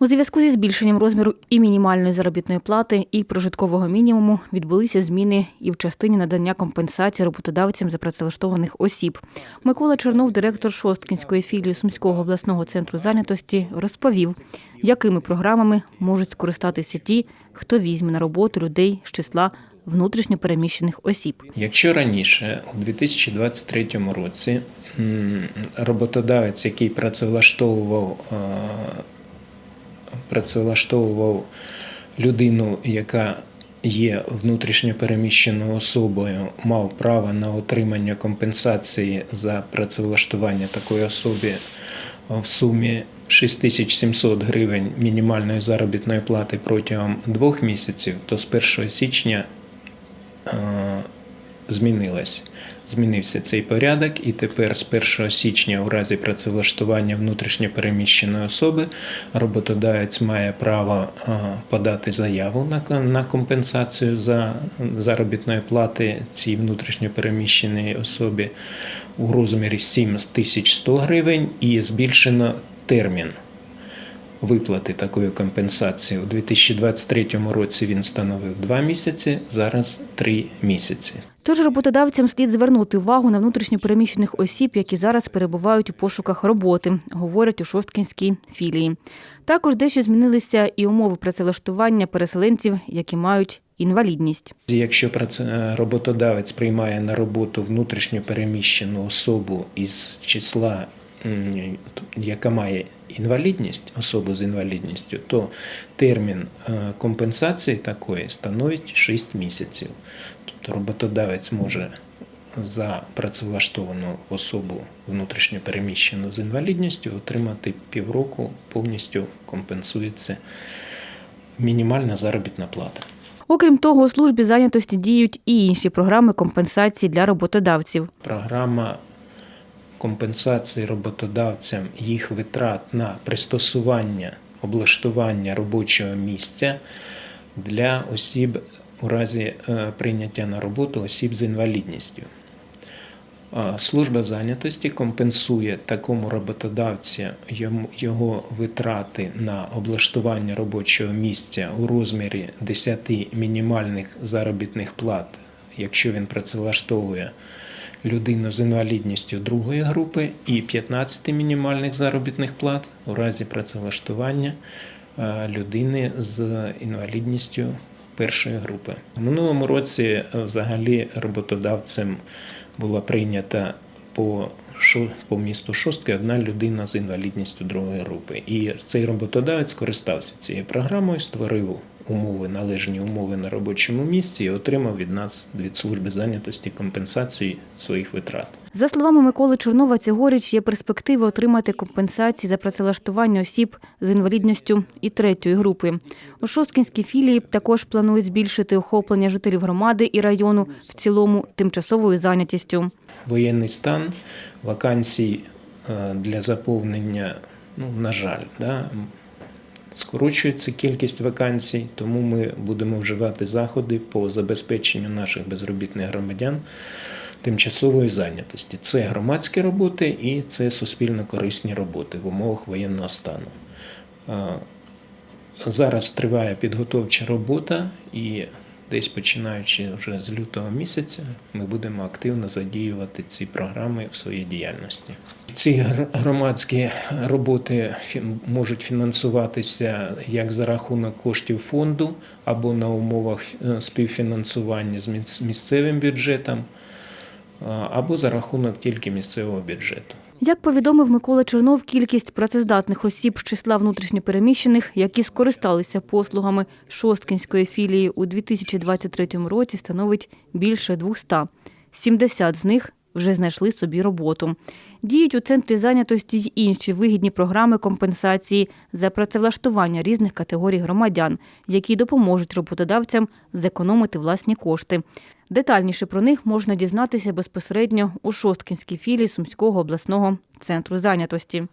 У зв'язку зі збільшенням розміру і мінімальної заробітної плати, і прожиткового мінімуму відбулися зміни і в частині надання компенсації роботодавцям за працевлаштованих осіб. Микола Чернов, директор Шосткінської філії Сумського обласного центру зайнятості, розповів, якими програмами можуть скористатися ті, хто візьме на роботу людей з числа внутрішньопереміщених осіб. Якщо раніше, у 2023 році, роботодавець, який працевлаштовував, е, працевлаштовував людину, яка є внутрішньо переміщеною особою, мав право на отримання компенсації за працевлаштування такої особи в сумі 6700 гривень мінімальної заробітної плати протягом двох місяців, то з 1 січня змінилось. Змінився цей порядок, і тепер з 1 січня, у разі працевлаштування внутрішньопереміщеної особи, роботодавець має право е, подати заяву на, компенсацію за заробітної плати цій внутрішньопереміщеній особі у розмірі 7100 гривень і збільшено термін виплати такої компенсації. У 2023 році він становив 2 місяці, зараз 3 місяці. Тож роботодавцям слід звернути увагу на внутрішньопереміщених осіб, які зараз перебувають у пошуках роботи, говорять у Шосткінській філії. Також дещо змінилися і умови працевлаштування переселенців, які мають інвалідність. Якщо праце- роботодавець приймає на роботу внутрішньо переміщену особу із числа, яка має інвалідність, особу з інвалідністю, то термін е, компенсації такої становить 6 місяців. Тобто роботодавець може за працевлаштовану особу внутрішньо переміщену з інвалідністю отримати півроку повністю компенсується мінімальна заробітна плата. Окрім того, у службі зайнятості діють і інші програми компенсації для роботодавців. Програма компенсації роботодавцям їх витрат на пристосування, облаштування робочого місця для осіб у разі е, прийняття на роботу осіб з інвалідністю. Служба зайнятості компенсує такому роботодавцю його витрати на облаштування робочого місця у розмірі 10 мінімальних заробітних плат, якщо він працевлаштовує людину з інвалідністю другої групи, і 15 мінімальних заробітних плат у разі працевлаштування е, людини з інвалідністю першої групи. У минулому році е, взагалі роботодавцем була прийнята по по місту Шостки одна людина з інвалідністю другої групи. І цей роботодавець скористався цією програмою, створив умови, належні умови на робочому місці і отримав від нас від служби зайнятості компенсації своїх витрат. За словами Миколи Чернова, цьогоріч є перспективи отримати компенсації за працевлаштування осіб з інвалідністю і третьої групи. У Шосткінській філії також планують збільшити охоплення жителів громади і району в цілому тимчасовою зайнятістю. Воєнний стан, вакансій е, для заповнення, ну, на жаль, да, скорочується кількість вакансій, тому ми будемо вживати заходи по забезпеченню наших безробітних громадян тимчасової зайнятості. Це громадські роботи і це суспільно корисні роботи в умовах воєнного стану. Зараз триває підготовча робота, і десь починаючи вже з лютого місяця, ми будемо активно задіювати ці програми в своїй діяльності. Ці громадські роботи можуть фінансуватися як за рахунок коштів фонду або на умовах співфінансування з місцевим бюджетом, або за рахунок тільки місцевого бюджету. Як повідомив Микола Чернов, кількість працездатних осіб з числа внутрішньопереміщених, які скористалися послугами Шосткінської філії у 2023 році, становить більше 200. 70 з них вже знайшли собі роботу. Діють у центрі зайнятості й інші вигідні програми компенсації за працевлаштування різних категорій громадян, які допоможуть роботодавцям зекономити власні кошти. Детальніше про них можна дізнатися безпосередньо у Шосткінській філії Сумського обласного центру зайнятості.